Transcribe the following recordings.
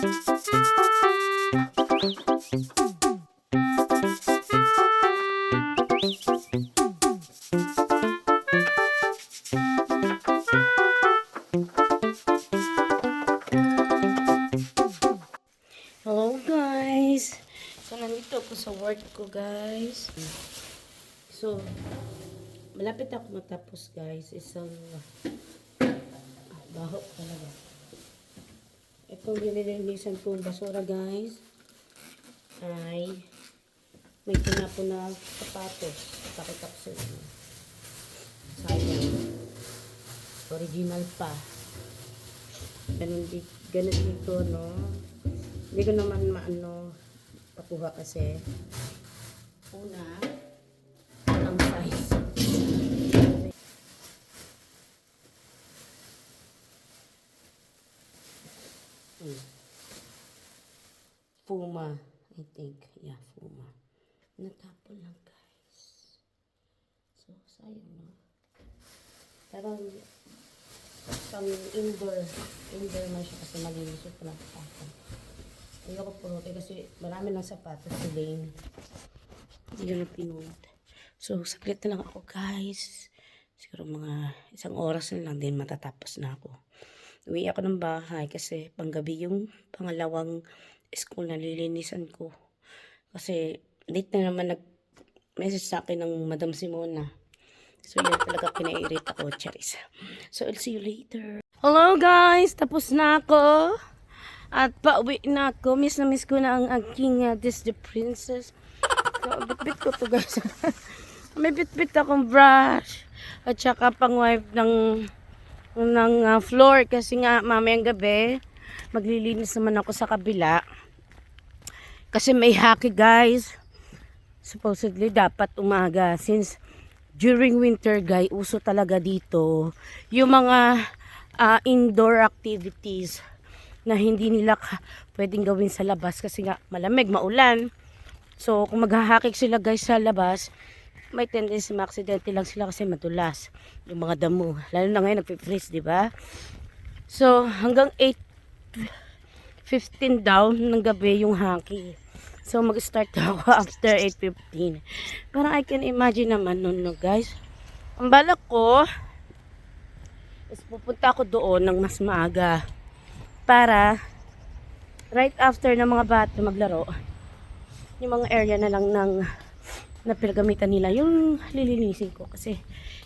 Hello guys! So nandito ako sa work ko guys. So, malapit ako matapos guys. Isang ah, baho talaga. Itong nililinisan kong basura guys ay may tinapo na sapatos. Pakita ko sa inyo. Sayang. Original pa. Ganun, di, ganun dito, no? Hindi ko naman maano pakuha kasi una Puma, I think. Yeah, Puma. Natapon lang, guys. So, sayang, no? Parang pang indoor. Indoor na siya kasi malinis yung pinapapakon. Ayoko punutin kasi marami ng sapatos si Lane. Hindi ko na pinunot. So, saglit na lang ako guys. Siguro mga isang oras na lang din matatapos na ako. Uwi ako ng bahay kasi panggabi yung pangalawang school na lilinisan ko. Kasi late na naman nag-message sa akin ng Madam Simona. So, yan talaga pinairit ako, Charis. So, I'll see you later. Hello guys! Tapos na ako. At pauwi na ako. Miss na miss ko na ang aking uh, Disney Princess. So, bitbit ko to guys. May bitbit akong brush. At saka pang wipe ng ng uh, floor kasi nga mamayang gabi maglilinis naman ako sa kabila. Kasi may hockey guys. Supposedly dapat umaga since during winter guy uso talaga dito yung mga ah, indoor activities na hindi nila pwedeng gawin sa labas kasi nga malamig, maulan. So, kung maghahakik sila guys sa labas, may tendency ma-aksidente lang sila kasi madulas yung mga damo. Lalo na ngayon nagpe-freeze, di ba? So, hanggang 8.15 down ng gabi yung haki. So, mag-start ako after 8.15. Parang I can imagine naman nun, no, guys. Ang balak ko, is pupunta ako doon ng mas maaga para right after ng mga bata maglaro yung mga area na lang ng na pinagamitan nila yung lilinisin ko kasi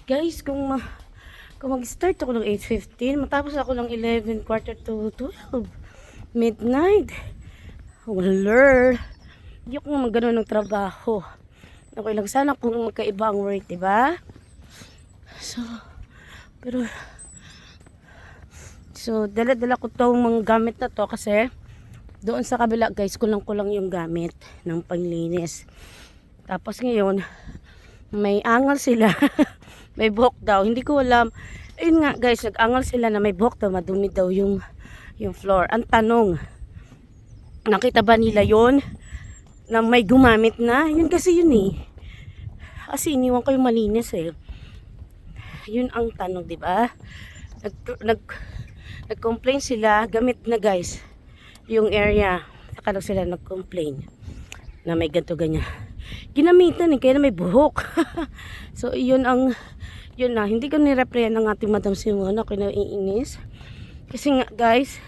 guys kung ma, kung mag-start ako ng 8.15 matapos ako ng 11 quarter to 12 midnight wala hindi naman ganun ng trabaho okay lang sana kung magkaiba ang work diba so pero So, dala-dala ko tong mga gamit na to kasi doon sa kabila guys, kulang-kulang yung gamit ng panglinis. Tapos ngayon, may angal sila. may buhok daw. Hindi ko alam. Ayun nga guys, nag-angal sila na may buhok daw. Madumi daw yung, yung floor. Ang tanong, nakita ba nila yon na may gumamit na? Yun kasi yun eh. Kasi iniwan ko yung malinis eh. Yun ang tanong, di ba? Nag, nag, nag-complain sila, gamit na guys, yung area. Saka sila nag-complain na may ganto ganyan. Ginamitan eh, kaya na may buhok. so, yun ang, yun na, hindi ko nireplyan ng ating Madam Simona, kaya naiinis. Kasi nga guys,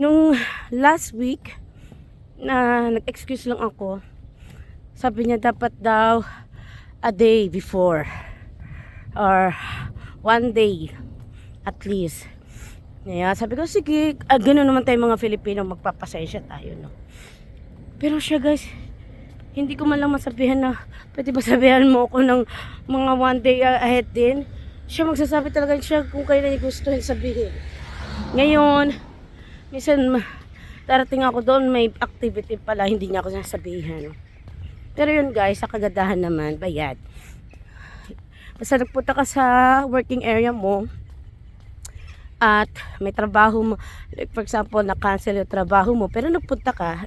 nung last week, na nag-excuse lang ako, sabi niya dapat daw a day before or one day at least kaya sabi ko, sige, ah, gano'n naman tayo mga Filipino, magpapasensya tayo, no? Pero siya, guys, hindi ko man lang masabihan na, pwede ba sabihan mo ako ng mga one day ahead din? Siya magsasabi talaga siya kung kailan niya gusto sabihin. Ngayon, minsan, darating ako doon, may activity pala, hindi niya ako sasabihan. Pero yun guys, sa kagadahan naman, bayad. Basta nagpunta ka sa working area mo, at may trabaho mo, like for example, na-cancel yung trabaho mo, pero nagpunta ka,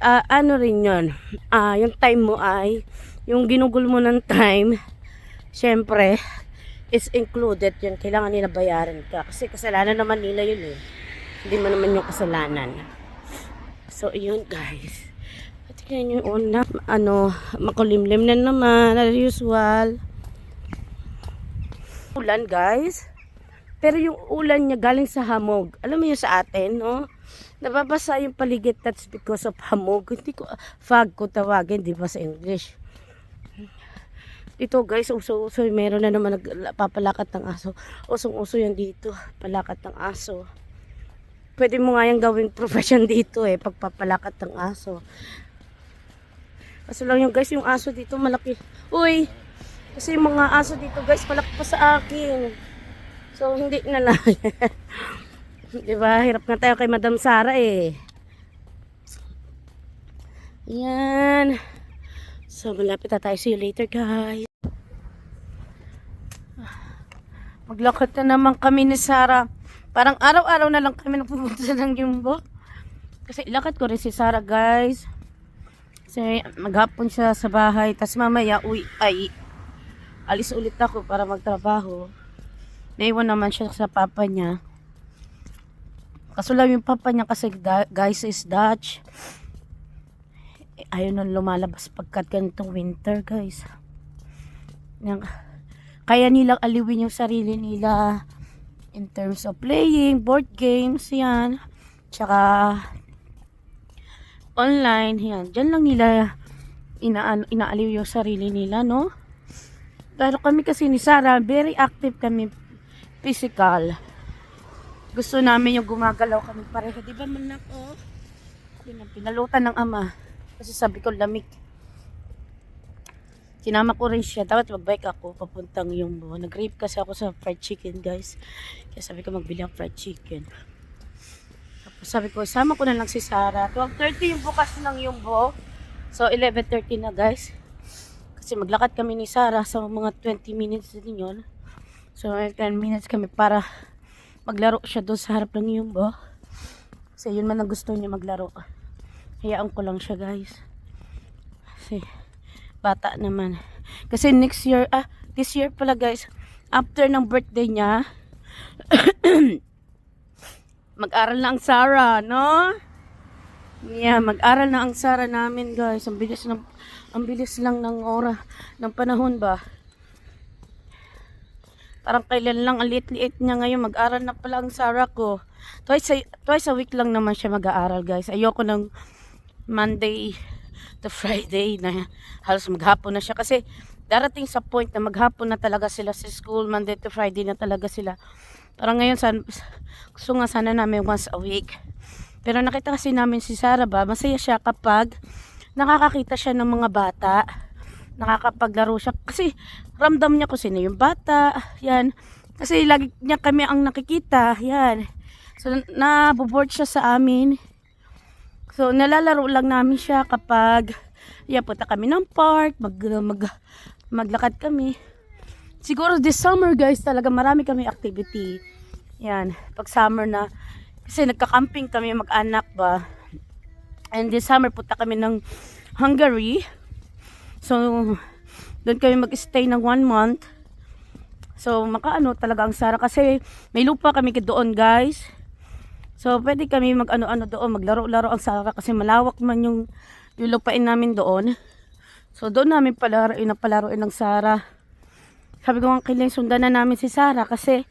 ah, ano rin yun, ah, yung time mo ay, yung ginugol mo ng time, syempre, is included yun, kailangan nila bayaran ka, kasi kasalanan naman nila yun eh. Hindi mo naman yung kasalanan. So, yun guys. At tingnan nyo yung una, ano, makulimlim na naman, as usual. Ulan guys. Pero yung ulan niya galing sa hamog. Alam mo yun sa atin, no? Nababasa yung paligid that's because of hamog. Hindi ko, fog ko tawagin, di ba sa English? Dito guys, uso-uso, meron na naman nagpapalakat ng aso. Usong-uso yan dito, palakat ng aso. Pwede mo nga yung gawing profession dito eh, pagpapalakat ng aso. Kaso lang yung guys, yung aso dito malaki. Uy! Kasi yung mga aso dito guys, malaki pa sa akin. So, hindi na lang. diba? Hirap na tayo kay Madam Sara eh. Yan. So, malapit na tayo. See you later, guys. Maglakad na naman kami ni Sara. Parang araw-araw na lang kami napupunta ng Jumbo. Kasi ilakad ko rin si Sara, guys. Kasi maghapon siya sa bahay. Tapos mamaya, uwi, ay, alis ulit ako para magtrabaho. Naiwan naman siya sa papa niya. Kaso lang yung papa niya kasi guys is Dutch. Eh, Ayaw nang lumalabas pagkat ganitong winter guys. Yan- Kaya nilang aliwin yung sarili nila in terms of playing, board games, yan. Tsaka online, yan. Diyan lang nila inaan, inaaliw yung sarili nila, no? Pero kami kasi ni Sarah, very active kami physical. Gusto namin yung gumagalaw kami pareho. Di ba manak, oh? Yun pinalutan ng ama. Kasi sabi ko lamig. Sinama ko rin siya. Dapat mag-bike ako papuntang yung buwan. Nag-rave kasi ako sa fried chicken, guys. Kaya sabi ko magbili ang fried chicken. Tapos sabi ko, sama ko na lang si Sarah. 12.30 yung bukas ng Yumbo. So, 11.30 na, guys. Kasi maglakad kami ni Sarah sa mga 20 minutes din yun. So, may 10 minutes kami para maglaro siya doon sa harap ng Yumbo. Kasi yun man ang gusto niya maglaro. Hayaan ko lang siya, guys. Kasi, bata naman. Kasi next year, ah, this year pala, guys, after ng birthday niya, mag-aral na ang Sarah, no? Yeah, mag-aral na ang Sarah namin, guys. Ang bilis ng ang bilis lang ng ora ng panahon ba. Parang kailan lang ang liit-liit niya ngayon mag-aral na pala ang Sarah ko. Twice a, twice a week lang naman siya mag-aaral, guys. Ayoko ng Monday to Friday na halos maghapon na siya kasi darating sa point na maghapon na talaga sila sa school, Monday to Friday na talaga sila. Parang ngayon, san, gusto nga sana namin once a week. Pero nakita kasi namin si Sarah ba, masaya siya kapag nakakakita siya ng mga bata. Nakakapaglaro siya. Kasi ramdam niya kung sino yung bata. Yan. Kasi lagi niya kami ang nakikita. Yan. So, naboboard siya sa amin. So, nalalaro lang namin siya kapag yan, punta kami ng park, mag, mag, maglakad kami. Siguro this summer guys, talaga marami kami activity. Yan, pag summer na. Kasi nagka-camping kami mag-anak ba. And this summer punta kami ng Hungary. So, doon kami mag-stay ng one month. So, makaano talaga ang Sara kasi may lupa kami doon guys. So, pwede kami mag-ano-ano doon, maglaro-laro ang Sara kasi malawak man yung, yung lupain namin doon. So, doon namin palaroin na palaroin ng Sara. Sabi ko nga kailan sundan na namin si Sara kasi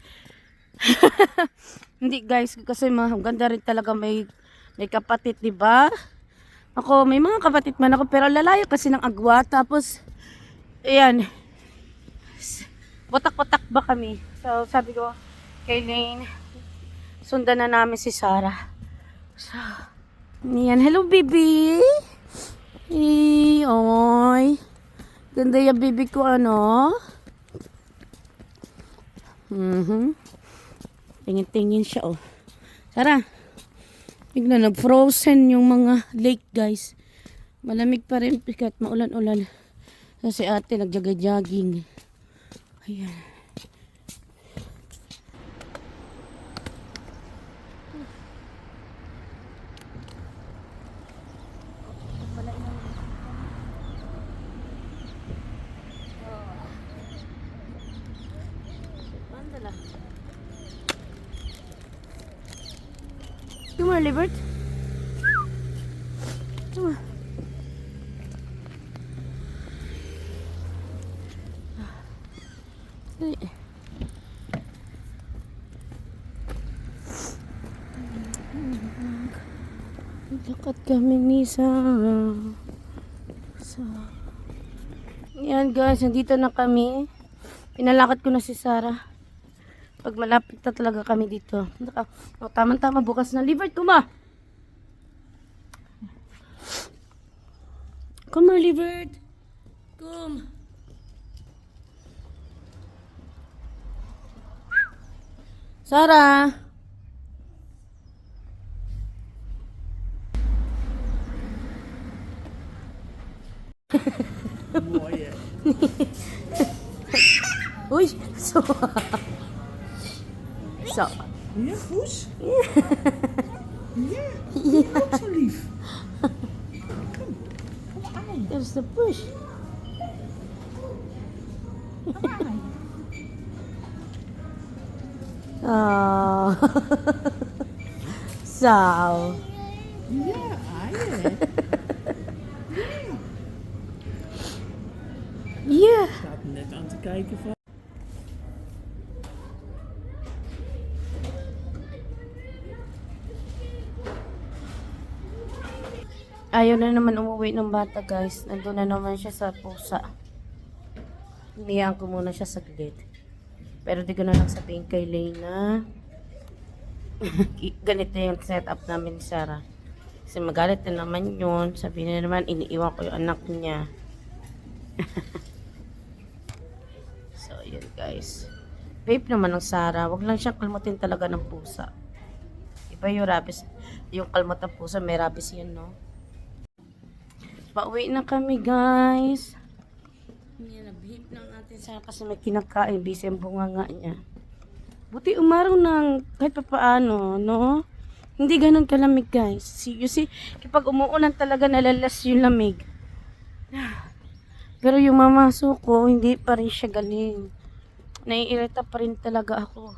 hindi guys kasi maganda rin talaga may may kapatid, 'di ba? Ako, may mga kapatid man ako pero lalayo kasi ng agwa tapos ayan. Watak-watak ba kami? So, sabi ko kay sundan na namin si Sarah. So, yan. Hello, baby! Hey, oy. Ganda yung baby ko, ano? Mhm. Tingin-tingin siya, oh. Tara. Bigla nag-frozen yung mga lake, guys. Malamig pa rin kahit maulan-ulan. Kasi ate nagjaga-jogging. Ayan. On, Libert. Come on. Lakad kami ni Sarah. Sa... Yan guys, nandito na kami. Pinalakad ko na si Sarah. Pag malapit na talaga kami dito. Naka, oh, tama-tama bukas na. Liver, kuma! Come on, Liver! Come! Sarah! Uy! So... so... Ja, Poes? Ja. Ja, ook zo lief. Kom, kom aan. There's the push. Kom aan. Oh. so... Ja, aaien. Yeah. Ik zat net aan te kijken van... Ayaw na naman umuwi ng bata guys. Nandun na naman siya sa pusa. Niyaan ko muna siya saglit. Pero di ko na lang sabihin kay Lena. Ganito yung setup namin ni Sarah. Kasi magalit na naman yun. Sabi na naman, iniiwan ko yung anak niya. so, yun guys. Vape naman ng Sarah. Huwag lang siyang kalmutin talaga ng pusa. Iba yung rabies. Yung kalmot ng pusa, may rabies yan, no? Pauwi na kami, guys. Yan, nabihip lang natin sa kasi may kinakain. Busy ang bunganga niya. Buti umaraw ng kahit pa paano, no? Hindi ganun kalamig, guys. See, you see, kapag umuulan talaga nalalas yung lamig. Pero yung mamaso ko, hindi pa rin siya galing. Naiirita pa rin talaga ako.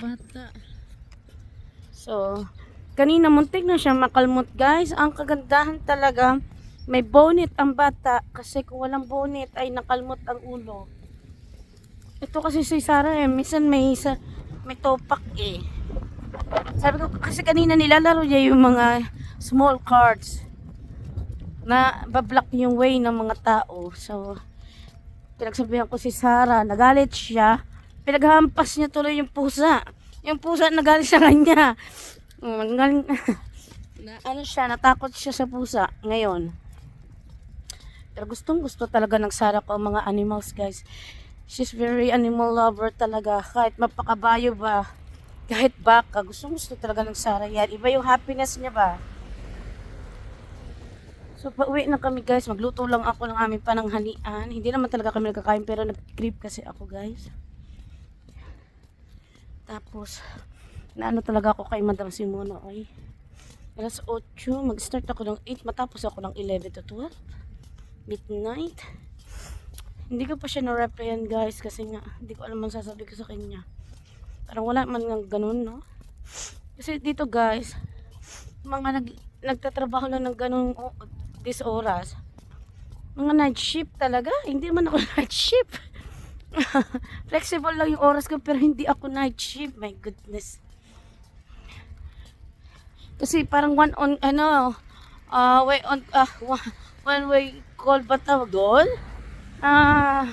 Bata. So, kanina muntik na siya makalmot guys. Ang kagandahan talaga, may bonnet ang bata. Kasi kung walang bonnet ay nakalmot ang ulo. Ito kasi si Sarah eh, minsan may, isa, may topak eh. Sabi ko, kasi kanina nilalaro niya yung mga small cards na bablock yung way ng mga tao. So, pinagsabihan ko si Sarah, nagalit siya. Pinaghampas niya tuloy yung pusa. Yung pusa nagalit sa kanya. Mm, galing, na, ano siya, natakot siya sa pusa ngayon. Pero gustong gusto talaga ng Sarah ko ang mga animals guys. She's very animal lover talaga. Kahit mapakabayo ba, kahit baka, gustong gusto talaga ng Sarah yan. Iba yung happiness niya ba. So, pauwi na kami guys. Magluto lang ako ng aming pananghalian. Hindi naman talaga kami nagkakain pero nag-crib kasi ako guys. Tapos, naano talaga ako kay Madam Simona. Ay, alas 8. Mag-start ako ng 8. Matapos ako ng 11 to 12. Midnight. Hindi ko pa siya na-replyan guys kasi nga, hindi ko alam ang sasabi ko sa kanya. Parang wala man nga ganun, no? Kasi dito guys, mga nag, nagtatrabaho lang ng ganun o- this oras. Mga night shift talaga. Hindi man ako night shift. Flexible lang yung oras ko pero hindi ako night shift. My goodness. Kasi parang one on, ano, uh, way on, ah, one, one way call ba tawag doon? Ah,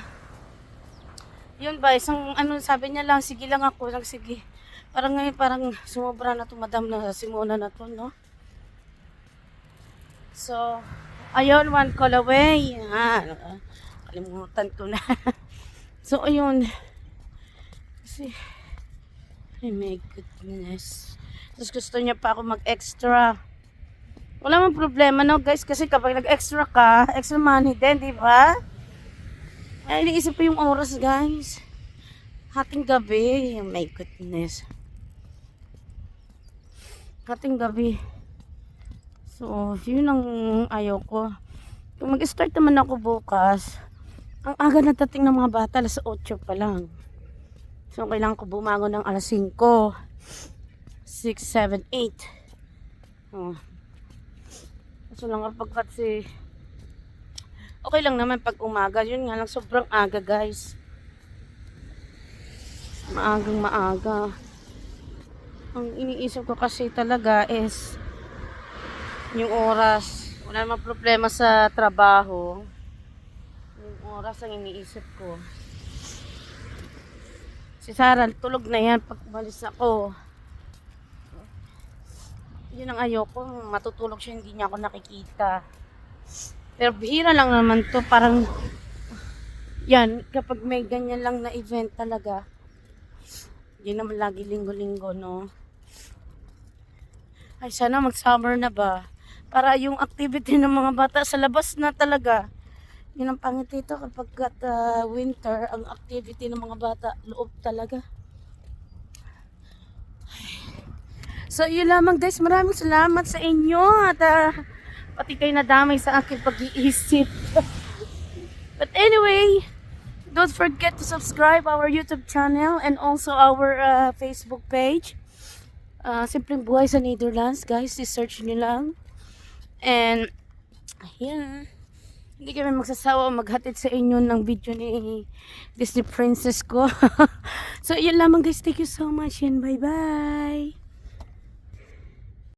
yun ba, isang, ano, sabi niya lang, sige lang ako, lang sige. Parang ngayon, parang sumobra na to, madam na Simona na to, no? So, ayun, one call away. Ah, kalimutan ko na. so, ayun. Kasi, ay my goodness. Tapos gusto niya pa ako mag-extra. Wala mang problema, no, guys? Kasi kapag nag-extra ka, extra money din, di ba? Ay, iniisip ko yung oras, guys. Hating gabi. Oh my goodness. Hating gabi. So, yun ang ayaw ko. Kung mag-start naman ako bukas, ang aga na dating ng mga bata, alas 8 pa lang. So, kailangan ko bumangon ng alas 5. 6, 7, 8. Oh. Kaso lang kapag kasi okay lang naman pag umaga. Yun nga lang sobrang aga guys. Maagang maaga. Ang iniisip ko kasi talaga is yung oras. Wala namang problema sa trabaho. Yung oras ang iniisip ko. Si Sarah, tulog na yan pag umalis ako. Yun ang ayoko. Matutulog siya, hindi niya ako nakikita. Pero bihira lang naman to. Parang, yan, kapag may ganyan lang na event talaga, yun naman lagi linggo-linggo, no? Ay, sana mag-summer na ba? Para yung activity ng mga bata sa labas na talaga. Yun ang pangit dito kapag uh, winter, ang activity ng mga bata, loob talaga. So, yun lamang guys. Maraming salamat sa inyo at ah, pati kayo nadamay sa aking pag-iisip. But anyway, don't forget to subscribe our YouTube channel and also our uh, Facebook page. Uh, Simpleng Buhay sa Netherlands, guys. I-search nyo lang. And, ayan. Hindi kami magsasawa maghatid sa inyo ng video ni Disney Princess ko. so, yun lamang guys. Thank you so much and bye-bye.